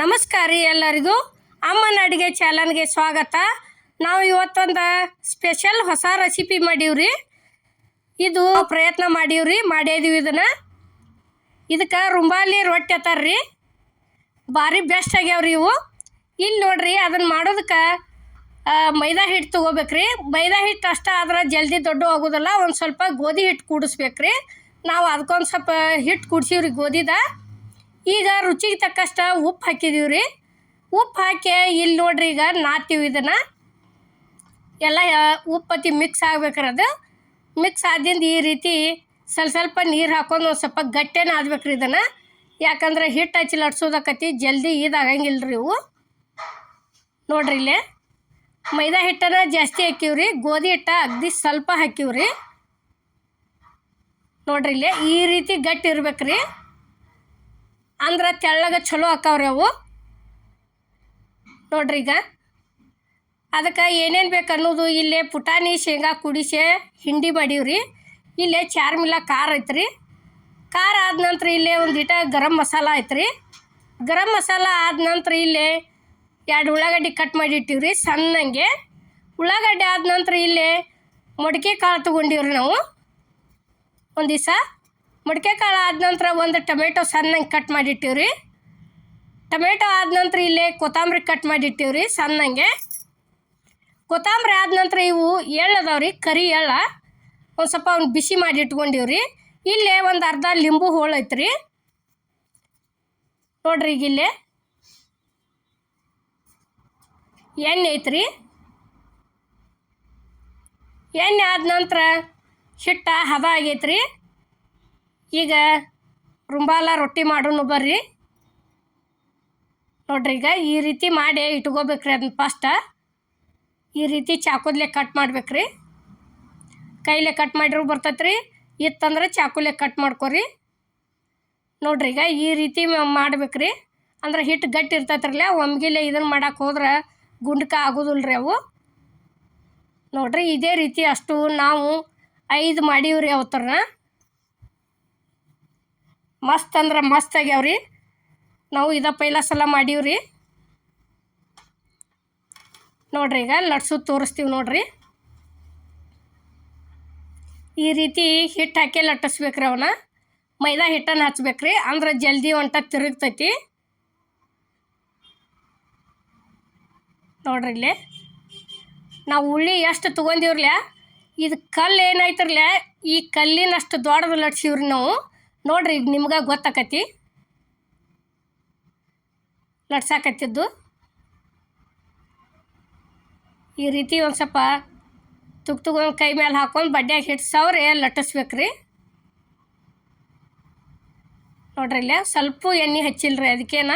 ನಮಸ್ಕಾರ ರೀ ಎಲ್ಲರಿಗೂ. ಅಮ್ಮನ ಅಡುಗೆ ಚಾನಲ್ಗೆ ಸ್ವಾಗತ. ನಾವು ಇವತ್ತೊಂದು ಸ್ಪೆಷಲ್ ಹೊಸ ರೆಸಿಪಿ ಮಾಡೀವ್ರಿ. ಇದು ಪ್ರಯತ್ನ ಮಾಡೀವ್ರಿ, ಮಾಡಿದೀವಿ ಇದನ್ನು. ಇದಕ್ಕೆ ರುಂಬಾಲಿ ರೊಟ್ಟಿ ಅತ್ತಾರ್ರಿ ಭಾರಿ ಬೆಸ್ಟ್ ಆಗ್ಯಾವ್ರಿ ಇವು. ಇಲ್ಲಿ ನೋಡ್ರಿ ಅದನ್ನು ಮಾಡೋದಕ್ಕೆ ಮೈದಾ ಹಿಟ್ಟು ತೊಗೋಬೇಕ್ರಿ. ಮೈದಾ ಹಿಟ್ಟು ಅಷ್ಟೇ ಆದ್ರೆ ಜಲ್ದಿ ದೊಡ್ಡ ಆಗೋದಿಲ್ಲ. ಒಂದು ಸ್ವಲ್ಪ ಗೋಧಿ ಹಿಟ್ಟು ಕೂಡಿಸ್ಬೇಕ್ರಿ. ನಾವು ಅದಕ್ಕೊಂದು ಸ್ವಲ್ಪ ಹಿಟ್ಟು ಕೂಡ್ಸೀವ್ರಿ ಗೋಧಿದ. ಈಗ ರುಚಿಗೆ ತಕ್ಕಷ್ಟು ಉಪ್ಪು ಹಾಕಿದೀವಿ ರೀ. ಉಪ್ಪು ಹಾಕಿ ಇಲ್ಲಿ ನೋಡ್ರಿ ಈಗ ನಾತೀವಿ ಇದನ್ನು. ಎಲ್ಲ ಉಪ್ಪು ಅತಿ ಮಿಕ್ಸ್ ಅದು. ಮಿಕ್ಸ್ ಆದಿಂದ ಈ ರೀತಿ ಸ್ವಲ್ಪ ಸ್ವಲ್ಪ ನೀರು ಹಾಕೊಂಡು ಒಂದು ಸ್ವಲ್ಪ ಗಟ್ಟೆನ ಆದ್ಬೇಕ್ರಿ ಇದನ್ನು. ಯಾಕಂದ್ರೆ ಹಿಟ್ಟು ಹಚ್ಚಿ ಜಲ್ದಿ ಇದಾಗಂಗಿಲ್ಲ ರೀ ಇವು. ನೋಡ್ರಿ ಇಲ್ಲಿ. ಮೈದಾ ಹಿಟ್ಟನ ಜಾಸ್ತಿ ಹಾಕಿವ್ರಿ. ಗೋಧಿ ಹಿಟ್ಟ ಅಗ್ದಿ ಸ್ವಲ್ಪ ಹಾಕಿವ್ರಿ. ನೋಡ್ರಿ ಇಲ್ಲಿ ಈ ರೀತಿ ಗಟ್ಟಿ ಇರ್ಬೇಕ್ರಿ. ಅಂದ್ರೆ ತೆಳ್ಳಗೆ ಚಲೋ ಆಕಾವ್ರಿ ಅವು. ನೋಡ್ರಿ ಈಗ. ಅದಕ್ಕೆ ಏನೇನು ಬೇಕು ಅನ್ನೋದು ಇಲ್ಲೇ ಪುಟಾಣಿ, ಶೇಂಗಾ ಕುಡಿಸಿ ಹಿಂಡಿ ಮಾಡೀವ್ರಿ. ಇಲ್ಲೇ ಚಾರ್ಮಿಲ ಖಾರ ಐತ್ರಿ. ಖಾರ ಆದ ನಂತರ ಇಲ್ಲೇ ಒಂದು ಇಟ ಗರಂ ಮಸಾಲ ಐತ್ರಿ. ಗರಂ ಮಸಾಲ ಆದ ನಂತರ ಇಲ್ಲೇ ಎರಡು ಉಳ್ಳಾಗಡ್ಡಿ ಕಟ್ ಮಾಡಿ ಇಟ್ಟಿವ್ರಿ ಸಣ್ಣಂಗೆ. ಉಳ್ಳಾಗಡ್ಡಿ ಆದ ನಂತರ ಇಲ್ಲೇ ಮೊಡಕೆ ಕಾಳು ತೊಗೊಂಡಿವ್ರಿ ನಾವು. ಒಂದು ದಿವಸ ಮಡಿಕೆ ಕಾಳು ಆದ ನಂತರ ಒಂದು ಟೊಮೆಟೊ ಸಣ್ಣಂಗೆ ಕಟ್ ಮಾಡಿಟ್ಟಿವ್ರಿ. ಟೊಮೆಟೊ ಆದ ನಂತರ ಇಲ್ಲೇ ಕೊತ್ತಂಬರಿ ಕಟ್ ಮಾಡಿಟ್ಟಿವ್ರಿ ಸಣ್ಣಂಗೆ. ಕೊತ್ತಂಬರಿ ಆದ ನಂತರ ಇವು ಎಳ್ಳು ಅದಾವ್ರಿ, ಕರಿ ಎಳ್ಳ. ಒಂದು ಸ್ವಲ್ಪ ಅವ್ನು ಬಿಸಿ ಮಾಡಿ ಇಟ್ಕೊಂಡಿವ್ರಿ ಇಲ್ಲೇ ಒಂದು ಅರ್ಧ ಲಿಂಬು ಹೋಳು ಐತ್ರಿ. ನೋಡ್ರಿ ಈಗ ಇಲ್ಲೇ. ಎಣ್ಣೆ ಐತ್ರಿ. ಎಣ್ಣೆ ಆದ ನಂತರ ಹಿಟ್ಟ ಹದ ಆಗೈತ್ರಿ. ಈಗ ರುಂಬಾಲ ರೊಟ್ಟಿ ಮಾಡೋಣ ಬರ್ರಿ. ನೋಡ್ರಿ ಈಗ ಈ ರೀತಿ ಮಾಡಿ ಇಟ್ಕೋಬೇಕ್ರಿ ಅದನ್ನ ಫಸ್ಟ ಈ ರೀತಿ ಚಾಕುದ್ಲೆ ಕಟ್ ಮಾಡ್ಬೇಕ್ರಿ. ಕೈಲೆ ಕಟ್ ಮಾಡಿರೋ ಬರ್ತೈತ್ರಿ. ಇತ್ತಂದ್ರೆ ಚಾಕುಲೆ ಕಟ್ ಮಾಡ್ಕೊರಿ. ನೋಡ್ರಿ ಈಗ ಈ ರೀತಿ ಮಾಡ್ಬೇಕ್ರಿ. ಅಂದ್ರೆ ಹಿಟ್ಟು ಗಟ್ಟಿ ಇರ್ತೈತ್ರಲ್ಲ, ಒಮ್ಗಿಲೆ ಇದನ್ನು ಮಾಡಕ್ಕೆ ಹೋದ್ರೆ ಗುಂಡ್ಕ ಆಗೋದಿಲ್ಲ ರೀ ಅವು. ನೋಡ್ರಿ ಇದೇ ರೀತಿ ಅಷ್ಟು ನಾವು ಐದು ಮಾಡೀವ್ರಿ ಅವತ್ತರನ್ನ ಮಸ್ತ್ ಅಂದ್ರೆ ಮಸ್ತ್ ಆಗ್ಯಾವ್ರಿ. ನಾವು ಇದ ಪೈಲ ಸಲ ಮಾಡೀವ್ರಿ. ನೋಡ್ರಿ ಈಗ ಲಟ್ಸು ತೋರಿಸ್ತೀವಿ ನೋಡ್ರಿ. ಈ ರೀತಿ ಹಿಟ್ಟು ಹಾಕಿ ಲಟ್ಟಿಸ್ಬೇಕ್ರಿ ಅವನ್ನ ಮೈದಾ ಹಿಟ್ಟನ್ನು ಹಚ್ಬೇಕ್ರಿ. ಅಂದ್ರೆ ಜಲ್ದಿ ಒಂಟ ತಿರುಗ್ತೈತಿ. ನೋಡ್ರಿ ಇಲ್ಲಿ. ನಾವು ಉಳ್ಳಿ ಎಷ್ಟು ತೊಗೊಂಡಿವ್ರಲ್ಲ ಇದು ಕಲ್ಲು ಏನಾಯ್ತಿರ್ಲ ಈ ಕಲ್ಲಿನಷ್ಟು ದೊಡ್ಡದು ಲಟ್ಸಿವ್ರಿ ನಾವು. ನೋಡ್ರಿ ಈಗ ನಿಮ್ಗೆ ಗೊತ್ತಾಕತಿ? ನಡ್ಸಾಕತ್ತಿದ್ದು? ಈ ರೀತಿ ಒಂದು ಸ್ವಲ್ಪ ತುಕ್ ತುಗೊಂಡು ಕೈ ಮೇಲೆ ಹಾಕೊಂಡು ಬಡ್ಡ್ಯಾಗ ಹಿಟ್ಟು ಲಟ್ಟಿಸ್ಬೇಕು ರೀ ನೋಡ್ರಿ ಇಲ್ಲ, ಸ್ವಲ್ಪ ಎಣ್ಣೆ ಹಚ್ಚಿಲ್ರಿ ಅದಕ್ಕೇನ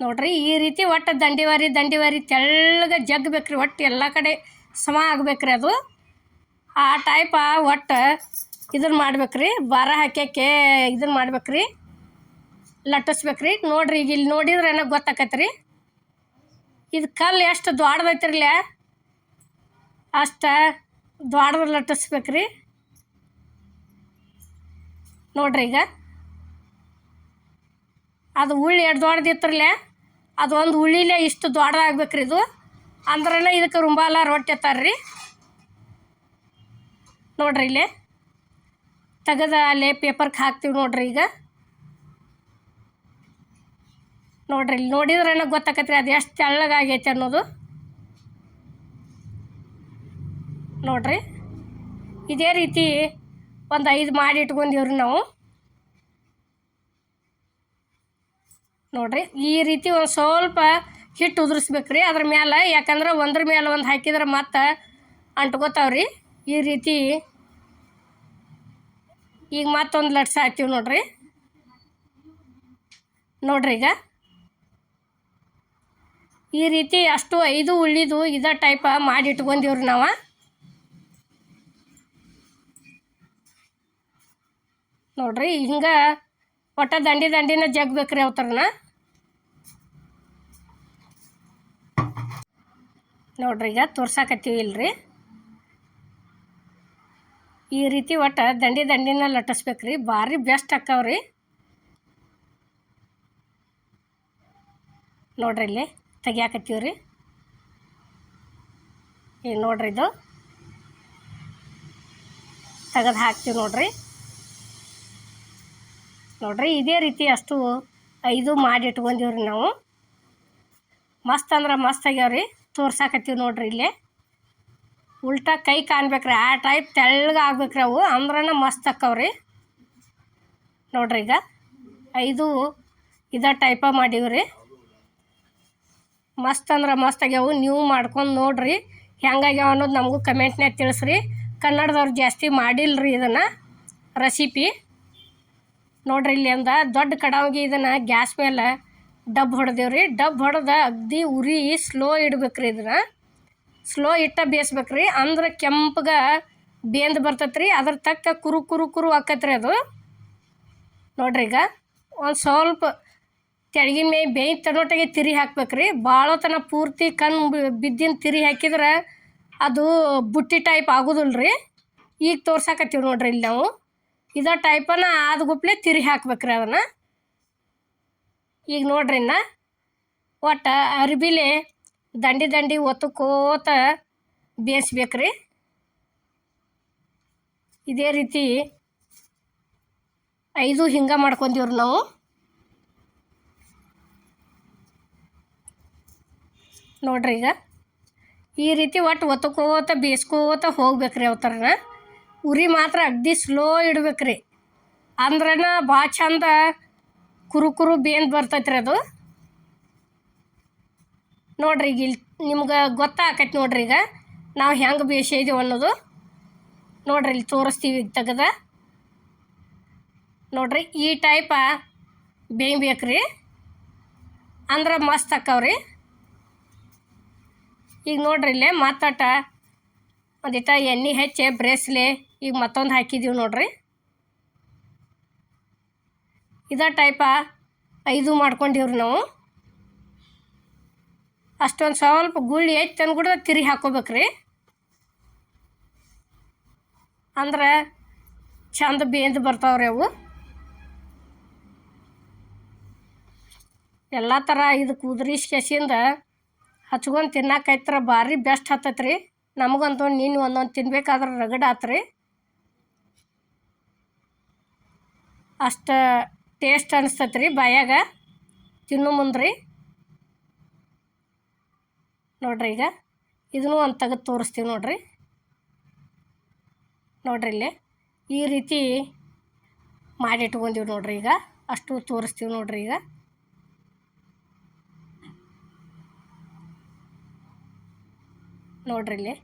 ನೋಡ್ರಿ, ಈ ರೀತಿ ಒಟ್ಟು ದಂಡಿವಾರಿ ದಂಡಿವಾರಿ ತೆಳ್ಳಗೆ ಜಗ್ಬೇಕ್ರಿ, ಒಟ್ಟು ಎಲ್ಲ ಕಡೆ ಸಮ ಆಗ್ಬೇಕ್ರಿ ಅದು. ಆ ಟೈಪ ಒಟ್ಟು ಇದನ್ನು ಮಾಡ್ಬೇಕ್ರಿ, ಬಾರ ಹಾಕ್ಯಾಕೆ ಇದನ್ನು ಮಾಡ್ಬೇಕ್ರಿ, ಲಟ್ಟಿಸ್ಬೇಕ್ರಿ. ನೋಡ್ರಿ ಈಗ ಇಲ್ಲಿ ನೋಡಿದ್ರೆ ಏನೋ ಗೊತ್ತಾಕತ್ರಿ. ಇದು ಕಲ್ಲು ಎಷ್ಟು ದೊಡ್ಡದೈತಿರ್ಲ ಅಷ್ಟು ದೊಡ್ಡದು ಲಟ್ಟಿಸ್ಬೇಕ್ರಿ. ನೋಡ್ರಿ ಈಗ. ಅದು ಉಳ್ಳಿ ಎರಡು ದೊಡ್ಡದಿತ್ತಿರ್ಲೆ ಅದು ಒಂದು ಉಳ್ಳಿಲೆ ಇಷ್ಟು ದೊಡ್ಡದಾಗ್ಬೇಕ್ರಿ ಇದು. ಅಂದ್ರೇ ಇದಕ್ಕೆ ರುಂಬಾಲ ರೊಟ್ಟಿ ಅತ್ತಾರ್ರಿ ನೋಡ್ರಿ ಇಲ್ಲೇ. ತೆಗೆದ ಅಲ್ಲೇ ಪೇಪರ್ಗೆ ಹಾಕ್ತೀವಿ ನೋಡ್ರಿ ಈಗ. ನೋಡ್ರಿ ಇಲ್ಲಿ ನನಗೆ ಗೊತ್ತಾಕತ್ರಿ ಅದು ಎಷ್ಟು ತೆಳ್ಳಗಾಗೈತೆ ಅನ್ನೋದು. ನೋಡ್ರಿ. ಇದೇ ರೀತಿ ಒಂದು ಐದು ಮಾಡಿ ಇಟ್ಕೊಂಡಿವ್ರಿ ನಾವು. ನೋಡ್ರಿ ಈ ರೀತಿ ಒಂದು ಸ್ವಲ್ಪ ಹಿಟ್ಟು ಉದುರಿಸ್ಬೇಕ್ರಿ ಅದ್ರ ಮೇಲೆ ಯಾಕಂದ್ರೆ ಒಂದ್ರ ಮೇಲೆ ಒಂದು ಹಾಕಿದ್ರೆ ಮತ್ತೆ ಅಂಟ್ಕೋತಾವ್ರಿ. ಈ ರೀತಿ ಈಗ ಮತ್ತೊಂದು ಲಟ್ಸ ಹಾಕ್ತೀವಿ ನೋಡ್ರಿ. ನೋಡ್ರಿ ಈಗ. ಈ ರೀತಿ ಅಷ್ಟು ಐದು ಉಳ್ಳಿದು ಇದ ಟೈಪ ಮಾಡಿ ಇಟ್ಕೊಂಡಿವ್ರಿ ನಾವು. ನೋಡ್ರಿ ಹಿಂಗೆ ಒಟ್ಟ ದಂಡಿ ದಂಡಿನ ಜಗ್ಬೇಕ್ರಿ ಅವತ್ರನ. ನೋಡ್ರಿ ಈಗ ತೋರ್ಸಾಕತ್ತೀವಿ ಇಲ್ರಿ. ಈ ರೀತಿ ಒಟ್ಟು ದಂಡಿ ದಂಡಿನ ಲಟ್ಟಿಸ್ಬೇಕು ರೀ ಭಾರಿ ಬೆಸ್ಟ್ ಹಾಕವ್ರಿ ನೋಡ್ರಿ ಇಲ್ಲಿ ತೆಗಿಯಾಕತ್ತೀವಿ ರೀ ಈಗ ನೋಡ್ರಿ ಇದು. ತೆಗೆದು ಹಾಕ್ತೀವಿ ನೋಡ್ರಿ. ನೋಡ್ರಿ ಇದೇ ರೀತಿ ಅಷ್ಟು ಐದು ಮಾಡಿ ಇಟ್ಕೊಂಡಿವ್ರಿ ನಾವು. ಮಸ್ತ್ ಅಂದ್ರೆ ಮಸ್ತ್ ಆಗ್ಯಾವ್ರಿ. ತೋರ್ಸಾಕತ್ತೀವಿ ನೋಡ್ರಿ ಇಲ್ಲಿ. ಉಲ್ಟಾ ಕೈ ಕಾಣ್ಬೇಕ್ರಿ. ಆ ಟೈಪ್ ತೆಳ್ಳಗೆ ಆಗ್ಬೇಕ್ರಿ ಅವು. ಅಂದ್ರನ ಮಸ್ತ್ ಅಕ್ಕವ್ರಿ. ನೋಡ್ರಿ ಈಗ. ಐದು ಇದೇ ಟೈಪ ಮಾಡೀವ್ರಿ. ಮಸ್ತ್ ಅಂದ್ರೆ ಮಸ್ತ್ ಆಗ್ಯಾವು. ನೀವು ಮಾಡ್ಕೊಂಡು ನೋಡ್ರಿ. ಹೆಂಗಾಗ್ಯಾವ ಅನ್ನೋದು ನಮಗೂ ಕಮೆಂಟ್ನ್ಯಾಗ ತಿಳಿಸ್ರಿ. ಕನ್ನಡದವ್ರು ಜಾಸ್ತಿ ಮಾಡಿಲ್ರಿ ಇದನ್ನು ರೆಸಿಪಿ ನೋಡ್ರಿ ಇಲ್ಲಿ ಅಂದ. ದೊಡ್ಡ ಕಡಾವಿಗೆ ಇದನ್ನು ಗ್ಯಾಸ್ ಮೇಲೆ ಡಬ್ ಹೊಡೆದೇವ್ರಿ. ಡಬ್ ಹೊಡೆದ ಅಗ್ದಿ ಉರಿ ಸ್ಲೋ ಇಡ್ಬೇಕ್ರಿ ಇದನ್ನು. ಸ್ಲೋ ಇಟ್ಟ ಬೇಯಿಸ್ಬೇಕ್ರಿ. ಅಂದ್ರೆ ಕೆಂಪಗೆ ಬೇಂದು ಬರ್ತೈತ್ರಿ. ಅದ್ರ ತಕ್ಕ ಕುರು ಕುರು ಕುರು ಆಕತ್ರಿ ಅದು. ನೋಡ್ರಿ ಈಗ. ಒಂದು ಸ್ವಲ್ಪ ತೆಳಗಿನ ಮೇ ಬೇಯ್ ತನೊಟ್ಟಿಗೆ ತಿರಿ ಹಾಕ್ಬೇಕ್ರಿ. ಭಾಳ ತನ ಪೂರ್ತಿ ಕಣ್ಣು ಬಿದ್ದಿನ ತಿರಿ ಹಾಕಿದ್ರೆ ಅದು ಬುಟ್ಟಿ ಟೈಪ್ ಆಗೋದಿಲ್ಲ ರೀ ಈಗ ತೋರ್ಸಾಕತ್ತೀವಿ ನೋಡ್ರಿ ಇಲ್ಲಿ ನಾವು. ಇದ ಟೈಪನ್ನ ಆದ ಗುಪ್ಲೆ ತಿರಿ ಹಾಕ್ಬೇಕ್ರಿ ಅದನ್ನು. ಈಗ ನೋಡ್ರಿ ಇನ್ನ. ಒಟ್ಟು ಅರ್ಬಿಲೆ ದಂಡಿ ದಂಡಿ ಒತ್ತಕೋತ ಬೇಯಿಸ್ಬೇಕ್ರಿ. ಇದೇ ರೀತಿ ಐದು ಹಿಂಗೆ ಮಾಡ್ಕೊಂತೀವ್ರಿ ನಾವು. ನೋಡ್ರಿ ಈಗ. ಈ ರೀತಿ ಒಟ್ಟು ಒತ್ತಕೋತ ಬೇಯಿಸ್ಕೋತ ಹೋಗ್ಬೇಕ್ರಿ ಅವತರನ ಉರಿ ಮಾತ್ರ ಅಗ್ದಿ ಸ್ಲೋ ಇಡ್ಬೇಕ್ರಿ. ಅಂದ್ರನ ಭಾಳ ಚಂದ ಕುರುಕುರು ಕುರು ಬರ್ತೈತೆ ಬರ್ತೈತ್ರಿ ಅದು. ನೋಡ್ರಿ ಈಗ ಇಲ್ಲಿ ನಿಮ್ಗೆ ಗೊತ್ತಾಕೈತಿ ನೋಡ್ರಿ ಈಗ. ನಾವು ಹೆಂಗೆ ಬೇಯಿಸಿದೀವಿ ಅನ್ನೋದು. ನೋಡ್ರಿ ಇಲ್ಲಿ ತೋರಿಸ್ತೀವಿ ಈಗ ತೆಗೆದ. ನೋಡ್ರಿ ಈ ಟೈಪ ಬೇಯ್ಬೇಕ್ರಿ ಅಂದ್ರೆ ಮಸ್ತ್ ಹಾಕವ್ರಿ ಈಗ ನೋಡ್ರಿ ಇಲ್ಲೇ ಮತ್ತಟ ಒಂದಿಟ ಎಣ್ಣೆ ಹೆಚ್ಚೆ ಬ್ರೇಸ್ಲೆ ಈಗ ಮತ್ತೊಂದು ಹಾಕಿದ್ದೀವಿ ನೋಡ್ರಿ. ಇದ ಟೈಪ ಐದು ಮಾಡ್ಕೊಂಡಿವ್ರಿ ನಾವು. ಅಷ್ಟೊಂದು ಸ್ವಲ್ಪ ಗುಳ್ಳಿ ಐತಿ ಅಂದ್ಬಿಡ್ದ ತಿರಿ ಹಾಕೋಬೇಕ್ರಿ. ಅಂದ್ರೆ ಚಂದ ಬೇಂದು ಬರ್ತಾವ್ರಿ ಅವು. ಎಲ್ಲ ಥರ ಇದು ಕುದುರೆ ಕೆಸಿಂದ ಹಚ್ಕೊಂಡು ತಿನ್ನಕೈತ್ರ ಭಾರಿ ಬೆಸ್ಟ್ ಹತ್ತತ್ರಿ. ನಮಗಂತೂ ನೀನು ಒಂದೊಂದು ತಿನ್ಬೇಕಾದ್ರೆ ರಗಡ ಆತ್ರಿ. ಅಷ್ಟು ಟೇಸ್ಟ್ ಅನಿಸ್ತತ್ರಿ ಬಾಯಾಗ. ತಿನ್ನು ಮುಂದ್ರಿ. ನೋಡ್ರಿ ಈಗ. ಇದನ್ನು ಒಂದು ತೆಗೆದು ತೋರಿಸ್ತೀವಿ ನೋಡ್ರಿ. ನೋಡ್ರಿ ಇಲ್ಲಿ. ಈ ರೀತಿ ಮಾಡಿಟ್ಕೊಂಡೀವಿ ನೋಡ್ರಿ ಈಗ. ಅಷ್ಟು ತೋರಿಸ್ತೀವಿ ನೋಡ್ರಿ ಈಗ. ನೋಡ್ರಿ ಇಲ್ಲಿ.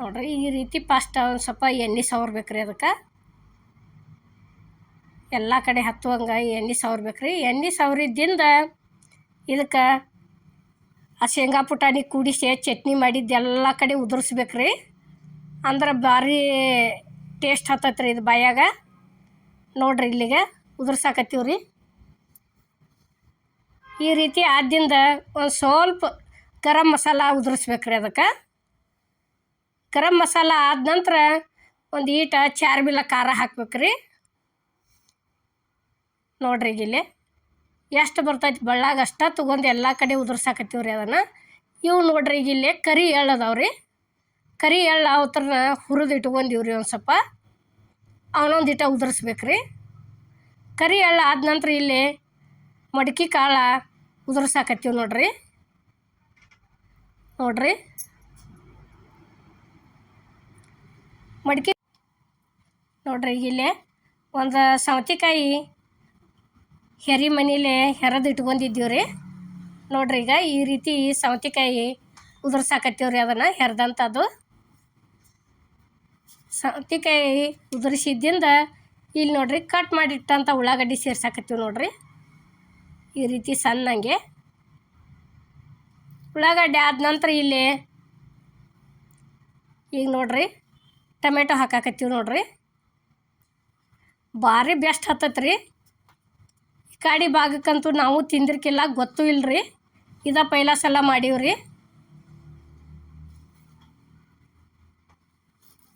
ನೋಡ್ರಿ ಈ ರೀತಿ ಫಸ್ಟ್ ಒಂದು ಸ್ವಲ್ಪ ಎಣ್ಣೆ ಸವರ್ಬೇಕ್ರಿ ಅದಕ್ಕೆ. ಎಲ್ಲ ಕಡೆ ಹತ್ತುವಂಗೆ ಎಣ್ಣೆ ಸವರ್ಬೇಕ್ರಿ ಎಣ್ಣೆ ಸವರಿದ್ದಿಂದ ಇದಕ್ಕೆ ಆ ಶೇಂಗಾ ಪುಟಾಣಿ ಕೂಡಿಸಿ ಚಟ್ನಿ ಮಾಡಿದ್ದು ಎಲ್ಲ ಕಡೆ ಉದುರಿಸ್ಬೇಕ್ರಿ. ಅಂದ್ರೆ ಭಾರಿ ಟೇಸ್ಟ್ ಹತ್ತತ್ರಿ ಇದು ಬಾಯಾಗ. ನೋಡ್ರಿ ಇಲ್ಲಿಗೆ ಉದುರ್ಸಾಕತ್ತೀವ್ರಿ. ಈ ರೀತಿ ಆದ್ದಿಂದ ಒಂದು ಸ್ವಲ್ಪ ಗರಂ ಮಸಾಲ ಉದುರಿಸ್ಬೇಕ್ರಿ ಅದಕ್ಕೆ. ಗರಂ ಮಸಾಲ ಆದ ನಂತರ ಒಂದು ಈಟ ಚಾರ್ಬಿಲ ಖಾರ ಹಾಕ್ಬೇಕ್ರಿ. ನೋಡ್ರಿ ಇಲ್ಲಿ. ಎಷ್ಟು ಬರ್ತೈತಿ ಬಳ್ಳಾಗ ಅಷ್ಟ ತೊಗೊಂಡು ಎಲ್ಲ ಕಡೆ ಉದುರ್ಸಾಕತ್ತೀವ್ರಿ ಅದನ್ನು. ಇವು ನೋಡ್ರಿ ಇಲ್ಲಿ ಕರಿ ಎಳ್ಳು ಅದಾವ್ರಿ. ಕರಿ ಎಳ್ಳು ಅವತ್ರನ ಹುರಿದು ಇಟ್ಕೊಂಡಿವ್ರಿ ಒಂದು ಸ್ವಲ್ಪ. ಅವನೊಂದು ಇಟ ಉದುರಿಸ್ಬೇಕ್ರಿ. ಕರಿ ಎಳ್ಳು ಆದ ನಂತರ ಇಲ್ಲಿ ಮಡಿಕೆ ಕಾಳು ಉದುರ್ಸಾಕತ್ತೀವಿ ನೋಡ್ರಿ. ನೋಡ್ರಿ. ಮಡಿಕೆ ನೋಡ್ರಿ ಈಗ ಇಲ್ಲಿ ಒಂದು ಸೌತೆಕಾಯಿ ಹೆರಿ ಮನೇಲೆ ಹೆರದು ಇಟ್ಕೊಂಡಿದ್ದೀವಿ ರೀ ನೋಡ್ರಿ ಈಗ ಈ ರೀತಿ ಸೌತೆಕಾಯಿ ಉದುರ್ಸಾಕತ್ತೀವಿ ರೀ ಅದನ್ನು ಹೆರ್ದಂಥದ್ದು ಸೌತೆಕಾಯಿ ಉದುರಿಸಿದ್ದಿಂದ ಇಲ್ಲಿ ನೋಡ್ರಿ ಕಟ್ ಮಾಡಿಟ್ಟಂಥ ಉಳ್ಳಾಗಡ್ಡಿ ಸೇರ್ಸಾಕತ್ತೀವಿ ನೋಡ್ರಿ. ಈ ರೀತಿ ಸಣ್ಣಂಗೆ. ಉಳ್ಳಾಗಡ್ಡೆ ಆದ ನಂತರ ಇಲ್ಲಿ ಈಗ ನೋಡ್ರಿ ಟೊಮೆಟೊ ಹಾಕಾಕತ್ತೀವಿ ನೋಡ್ರಿ. ಭಾರಿ ಬೆಸ್ಟ್ ಹತ್ತತ್ರಿ. ಕಾಡಿ ಭಾಗಕ್ಕಂತೂ ನಾವು ತಿಂದಿರ್ಕಿಲ್ಲ, ಗೊತ್ತೂ ಇಲ್ರಿ. ಇದ ಪೈಲ ಸಲ ಮಾಡೀವ್ರಿ.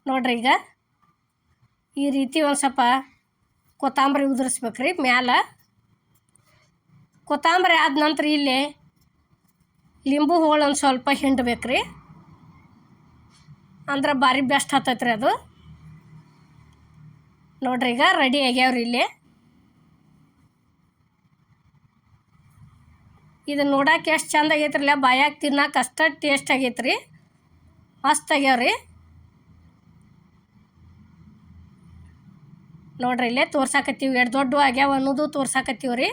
ನೋಡ್ರಿ ಈಗ. ಈ ರೀತಿ ಒಂದು ಸ್ವಲ್ಪ ಕೊತ್ತಂಬರಿ ಉದುರಿಸ್ಬೇಕ್ರಿ ಮ್ಯಾಲ. ಕೊತ್ತಂಬರಿ ಆದ ನಂತರ ಇಲ್ಲಿ ಲಿಂಬು ಹೋಳು ಒಂದು ಸ್ವಲ್ಪ ಹಿಂಡ್ಬೇಕ್ರಿ. ಅಂದ್ರೆ ಭಾರಿ ಬೆಸ್ಟ್ ಹತ್ತೈತ್ರಿ ಅದು. ನೋಡ್ರಿ ಈಗ ರೆಡಿ ಆಗ್ಯಾವ್ರಿ ಇಲ್ಲಿ. ಇದು ನೋಡಕ್ಕೆ ಎಷ್ಟು ಚಂದ ಆಗೈತ್ರಲ್ಲ ಬಾಯಾಗ ತಿನ್ನಕ್ಕೆ ಅಷ್ಟ ಟೇಸ್ಟ್ ಆಗೈತ್ರಿ. ಮಸ್ತ್ ಆಗ್ಯಾವ್ರಿ. ನೋಡ್ರಿ ಇಲ್ಲೇ ತೋರ್ಸಾಕತ್ತೀವಿ. ಎಷ್ಟು ದೊಡ್ಡ ಆಗ್ಯಾವ ಅನ್ನೋದು ತೋರ್ಸಾಕತ್ತೀವಿ ರೀ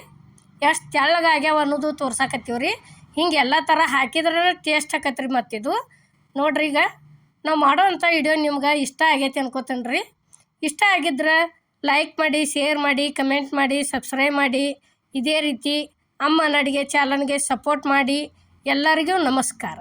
ಎಷ್ಟು ತೆಳ್ಳಗೆ ಆಗ್ಯಾವ ಅನ್ನೋದು ತೋರ್ಸಾಕತ್ತೀವಿ ರೀ ಹಿಂಗೆ ಎಲ್ಲ ಥರ ಹಾಕಿದ್ರೆ ಟೇಸ್ಟ್ ಆಕತ್ರಿ ಮತ್ತಿದು. ನೋಡ್ರಿ ಈಗ ನಾವು ಮಾಡೋವಂಥ ವಿಡಿಯೋ ನಿಮ್ಗೆ ಇಷ್ಟ ಆಗೈತಿ ಅನ್ಕೋತೀನಿ ರೀ ಇಷ್ಟ ಆಗಿದ್ರೆ ಲೈಕ್ ಮಾಡಿ ಶೇರ್ ಮಾಡಿ ಕಮೆಂಟ್ ಮಾಡಿ ಸಬ್ಸ್ಕ್ರೈಬ್ ಮಾಡಿ. ಇದೇ ರೀತಿ ಅಮ್ಮನ ಅಡುಗೆ ಚಾನಲ್ಗೆ ಸಪೋರ್ಟ್ ಮಾಡಿ ಎಲ್ಲರಿಗೂ ನಮಸ್ಕಾರ.